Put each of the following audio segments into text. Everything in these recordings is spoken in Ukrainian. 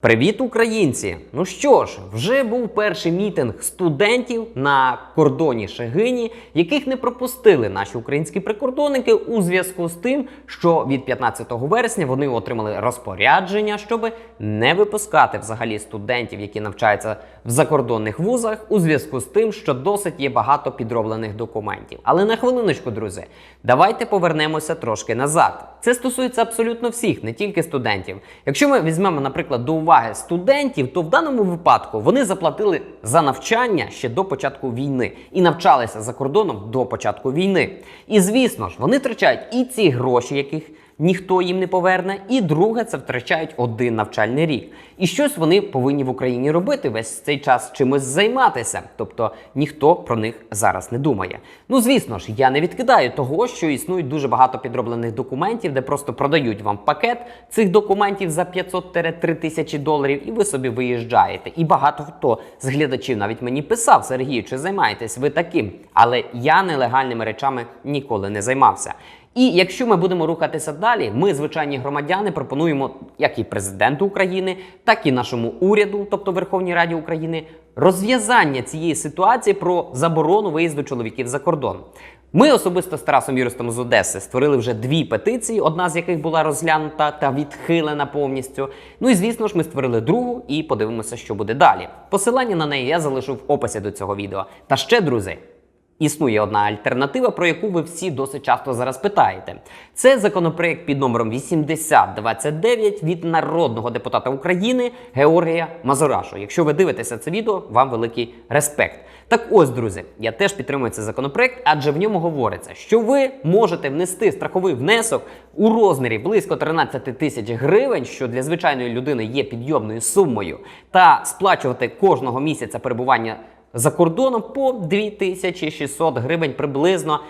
Привіт, українці! Ну що ж, вже був перший мітинг студентів на кордоні Шегині, яких не пропустили наші українські прикордонники у зв'язку з тим, що від 15 вересня вони отримали розпорядження, щоб не випускати взагалі студентів, які навчаються в закордонних вузах, у зв'язку з тим, що досить є багато підроблених документів. Але на хвилиночку, друзі, давайте повернемося трошки назад. Це стосується абсолютно всіх, не тільки студентів. Якщо ми візьмемо, наприклад, до уваги студентів, то в даному випадку вони заплатили за навчання ще до початку війни і навчалися за кордоном до початку війни. І звісно ж, вони втрачають і ці гроші, яких ніхто їм не поверне. І друге, це втрачають один навчальний рік. І щось вони повинні в Україні робити весь цей час чимось займатися. Тобто ніхто про них зараз не думає. Ну звісно ж, я не відкидаю того, що існують дуже багато підроблених документів, де просто продають вам пакет цих документів за 500-3 тисячі доларів, і ви собі виїжджаєте. І багато хто з глядачів навіть мені писав: Сергію, чи займаєтесь ви таким? Але я нелегальними речами ніколи не займався. І якщо ми будемо рухатися далі, ми, звичайні громадяни, пропонуємо як і президенту України, так і нашому уряду, тобто Верховній Раді України, розв'язання цієї ситуації про заборону виїзду чоловіків за кордон. Ми особисто з Тарасом Юристом з Одеси створили вже дві петиції, одна з яких була розглянута та відхилена повністю. Ну і звісно ж, ми створили другу і подивимося, що буде далі. Посилання на неї я залишу в описі до цього відео. Та ще, друзі, Існує одна альтернатива, про яку ви всі досить часто зараз питаєте. Це законопроект під номером 8029 від народного депутата України Георгія Мазурашу. Якщо ви дивитеся це відео, вам великий респект. Так ось, друзі, я теж підтримую цей законопроект, адже в ньому говориться, що ви можете внести страховий внесок у розмірі близько 13 тисяч гривень, що для звичайної людини є підйомною сумою, та сплачувати кожного місяця перебування за кордоном по 2600 гривень приблизно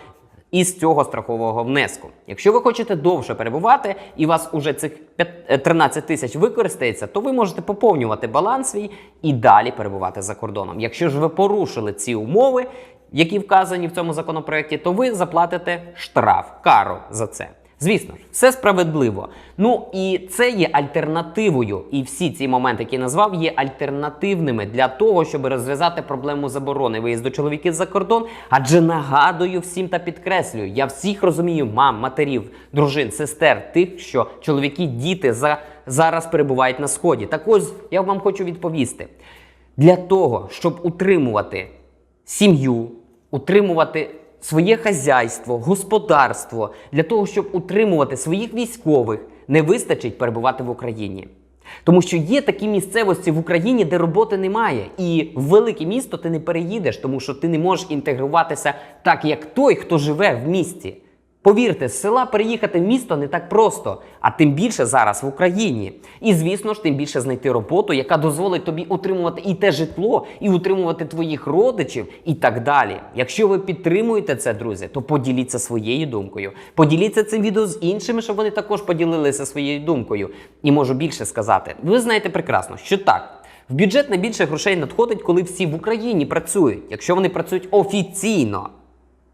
із цього страхового внеску. Якщо ви хочете довше перебувати і вас уже цих п'ят- е, 13 тисяч використається, то ви можете поповнювати баланс свій і далі перебувати за кордоном. Якщо ж ви порушили ці умови, які вказані в цьому законопроекті, то ви заплатите штраф, кару за це. Звісно ж, все справедливо. Ну і це є альтернативою. І всі ці моменти, які я назвав, є альтернативними для того, щоб розв'язати проблему заборони виїзду чоловіків за кордон. Адже нагадую всім та підкреслюю, я всіх розумію, мам, матерів, дружин, сестер, тих, що чоловіки, діти за, зараз перебувають на сході. Так ось я вам хочу відповісти: для того, щоб утримувати сім'ю, утримувати своє хазяйство, господарство, для того, щоб утримувати своїх військових, не вистачить перебувати в Україні. Тому що є такі місцевості в Україні, де роботи немає, і в велике місто ти не переїдеш, тому що ти не можеш інтегруватися так, як той, хто живе в місті. Повірте, з села переїхати в місто не так просто, а тим більше зараз в Україні. І звісно ж, тим більше знайти роботу, яка дозволить тобі утримувати і те житло, і утримувати твоїх родичів, і так далі. Якщо ви підтримуєте це, друзі, то поділіться своєю думкою. Поділіться цим відео з іншими, щоб вони також поділилися своєю думкою. І можу більше сказати. Ви знаєте прекрасно, що так. В бюджет найбільше грошей надходить, коли всі в Україні працюють, якщо вони працюють офіційно.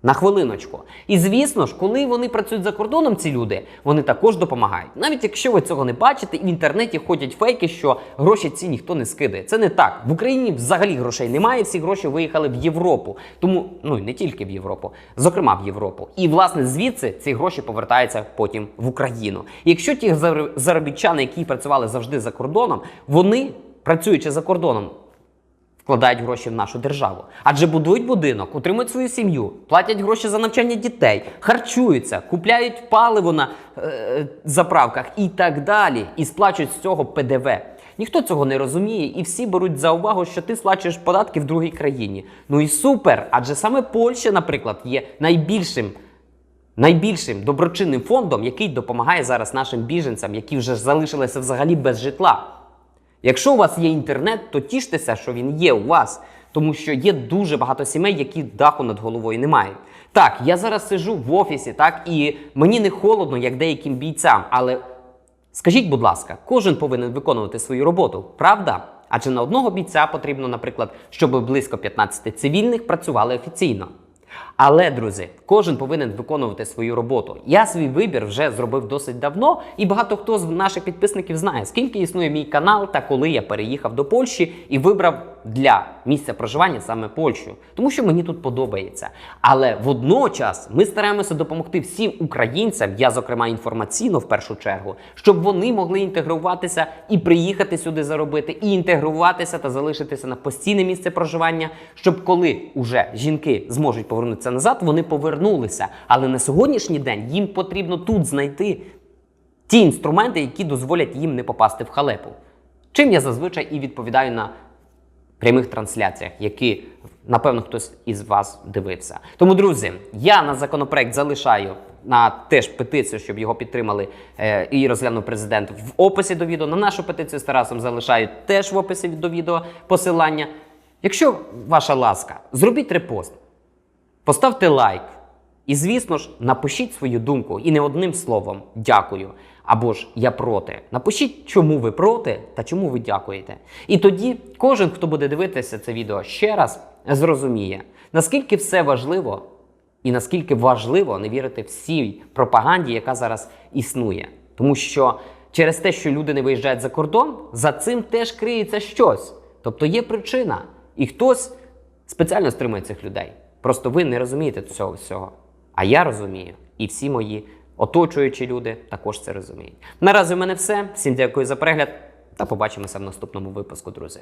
На хвилиночку. І звісно ж, коли вони працюють за кордоном, ці люди, вони також допомагають. Навіть якщо ви цього не бачите, в інтернеті ходять фейки, що гроші ці ніхто не скидає. Це не так. В Україні взагалі грошей немає. Всі гроші виїхали в Європу. Тому ну і не тільки в Європу, зокрема в Європу. І власне звідси ці гроші повертаються потім в Україну. І якщо ті зар- заробітчани, які працювали завжди за кордоном, вони працюючи за кордоном, вкладають гроші в нашу державу. Адже будують будинок, утримують свою сім'ю, платять гроші за навчання дітей, харчуються, купляють паливо на е, заправках і так далі, і сплачують з цього ПДВ. Ніхто цього не розуміє, і всі беруть за увагу, що ти сплачуєш податки в другій країні. Ну і супер! Адже саме Польща, наприклад, є найбільшим найбільшим доброчинним фондом, який допомагає зараз нашим біженцям, які вже залишилися взагалі без житла. Якщо у вас є інтернет, то тіштеся, що він є у вас, тому що є дуже багато сімей, які даху над головою не мають. Так, я зараз сижу в офісі, так і мені не холодно, як деяким бійцям, але скажіть, будь ласка, кожен повинен виконувати свою роботу, правда? Адже на одного бійця потрібно, наприклад, щоб близько 15 цивільних працювали офіційно. Але, друзі, кожен повинен виконувати свою роботу. Я свій вибір вже зробив досить давно, і багато хто з наших підписників знає, скільки існує мій канал та коли я переїхав до Польщі і вибрав для місця проживання саме Польщу, тому що мені тут подобається. Але водночас ми стараємося допомогти всім українцям, я зокрема інформаційно в першу чергу, щоб вони могли інтегруватися і приїхати сюди заробити, і інтегруватися та залишитися на постійне місце проживання, щоб коли уже жінки зможуть повернутися назад, вони повернулися. Але на сьогоднішній день їм потрібно тут знайти ті інструменти, які дозволять їм не попасти в халепу. Чим я зазвичай і відповідаю на прямих трансляціях, які напевно хтось із вас дивився. Тому, друзі, я на законопроект залишаю на теж петицію, щоб його підтримали е, і розглянув президент в описі до відео. На нашу петицію з Тарасом залишаю теж в описі до відео посилання. Якщо ваша ласка, зробіть репост, Поставте лайк. І, звісно ж, напишіть свою думку і не одним словом дякую. Або ж я проти. Напишіть, чому ви проти та чому ви дякуєте. І тоді кожен, хто буде дивитися це відео ще раз, зрозуміє, наскільки все важливо і наскільки важливо не вірити всій пропаганді, яка зараз існує. Тому що через те, що люди не виїжджають за кордон, за цим теж криється щось. Тобто є причина, і хтось спеціально стримує цих людей. Просто ви не розумієте цього всього. А я розумію, і всі мої оточуючі люди також це розуміють. Наразі в мене все. Всім дякую за перегляд та побачимося в наступному випуску, друзі.